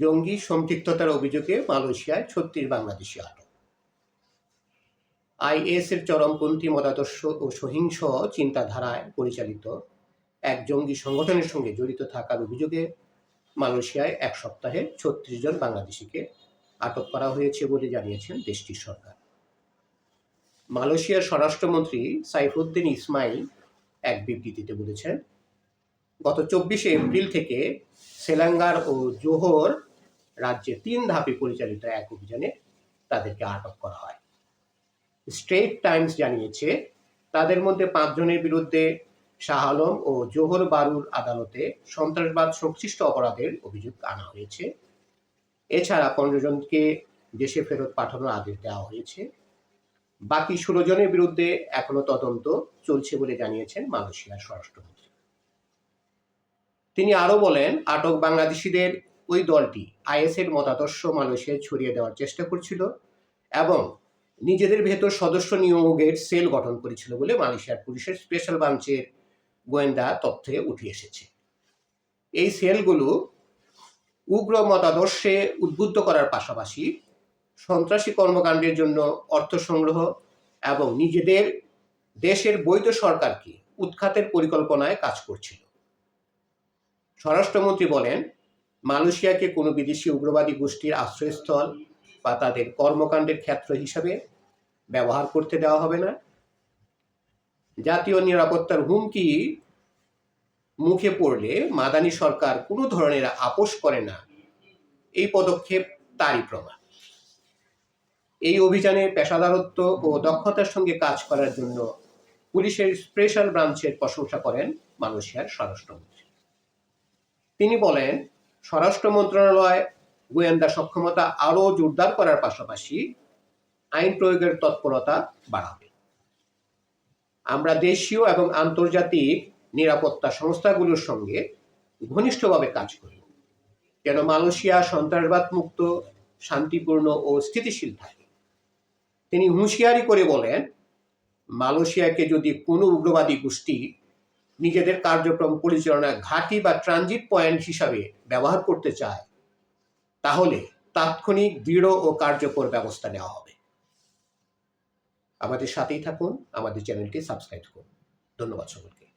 জঙ্গি সম্পৃক্ততার অভিযোগে মালয়েশিয়ায় ছত্রিশ বাংলাদেশি আটক। আইএস এর চরমপন্থী মতাদর্শ ও সহিংস চিন্তাধারায় পরিচালিত এক জঙ্গি সংগঠনের সঙ্গে জড়িত থাকার অভিযোগে মালয়েশিয়ায় এক সপ্তাহে ছত্রিশ জন বাংলাদেশিকে আটক করা হয়েছে বলে জানিয়েছেন দেশটির সরকার। মালয়েশিয়ার স্বরাষ্ট্রমন্ত্রী সাইফুদ্দিন ইসমাইল এক বিবৃতিতে বলেছেন, গত চব্বিশে এপ্রিল থেকে সেলাঙ্গার ও জোহর রাজ্যে তিন ধাপে পরিচালিত এক অভিযানে তাদেরকে আটক করা হয়। স্ট্রেট টাইমস জানিয়েছে, তাদের মধ্যে পাঁচজনের বিরুদ্ধে শাহ আলম ও জোহর বারুর আদালতে সন্ত্রাসবাদ সংশ্লিষ্ট অপরাধের অভিযোগ আনা হয়েছে। এছাড়া পনেরো জনকে দেশে ফেরত পাঠানোর আদেশ দেওয়া হয়েছে। বাকি ষোলো জনের বিরুদ্ধে এখনও তদন্ত চলছে বলে জানিয়েছেন মালয়েশিয়ার স্বরাষ্ট্রমন্ত্রী। তিনি আরও বলেন, আটক বাংলাদেশিদের ওই দলটি আইএসের মতাদর্শ মালয়েশিয়ায় ছড়িয়ে দেওয়ার চেষ্টা করছিল এবং নিজেদের ভেতর সদস্য নিয়োগের সেল গঠন করেছিল বলে মালয়েশিয়ার পুলিশের স্পেশাল ব্রাঞ্চের গোয়েন্দা তথ্যে উঠে এসেছে। এই সেলগুলো উগ্র মতাদর্শে উদ্বুদ্ধ করার পাশাপাশি সন্ত্রাসী কর্মকাণ্ডের জন্য অর্থ সংগ্রহ এবং নিজেদের দেশের বৈধ সরকারকে উৎখাতের পরিকল্পনায় কাজ করছিল। স্বরাষ্ট্রমন্ত্রী বলেন মালয়েশিয়াকে কোনো বিদেশি উগ্রবাদী গোষ্ঠীর আশ্রয়স্থল বা তাদের কর্মকাণ্ডের ক্ষেত্র হিসাবে ব্যবহার করতে দেওয়া হবে না। জাতীয় নিরাপত্তার হুমকি মুখে পড়লে মাদানী সরকার কোনো ধরনের আপোষ করে না। এই পদক্ষেপ তারই প্রমাণ। এই অভিযানে পেশাদারত্ব ও দক্ষতার সঙ্গে কাজ করার জন্য পুলিশের স্পেশাল ব্রাঞ্চের প্রশংসা করেন মালয়েশিয়ার স্বরাষ্ট্রমন্ত্রী। তিনি বলেন স্বরাষ্ট্র মন্ত্রণালয়, গোয়েন্দা সক্ষমতা আরও জোরদার করার পাশাপাশি আইন প্রয়োগের তৎপরতা বাড়াবে। আমরা দেশীয় এবং আন্তর্জাতিক নিরাপত্তা সংস্থাগুলোর সঙ্গে ঘনিষ্ঠভাবে কাজ করি যেন মালয়েশিয়া সন্ত্রাসবাদ মুক্ত শান্তিপূর্ণ ও স্থিতিশীল থাকে? তিনি হুঁশিয়ারি করে বলেন, মালয়েশিয়াকে যদি কোনো উগ্রবাদী গোষ্ঠী নিজেদের কার্যক্রম পরিচালনায় ঘাঁটি বা ট্রানজিট পয়েন্ট হিসাবে ব্যবহার করতে চায়। তাহলে তাৎক্ষণিক, দৃঢ় ও কার্যকর ব্যবস্থা নেওয়া হবে। আমাদের সাথেই থাকুন, আমাদের চ্যানেলটি সাবস্ক্রাইব করুন। ধন্যবাদ সকলকে।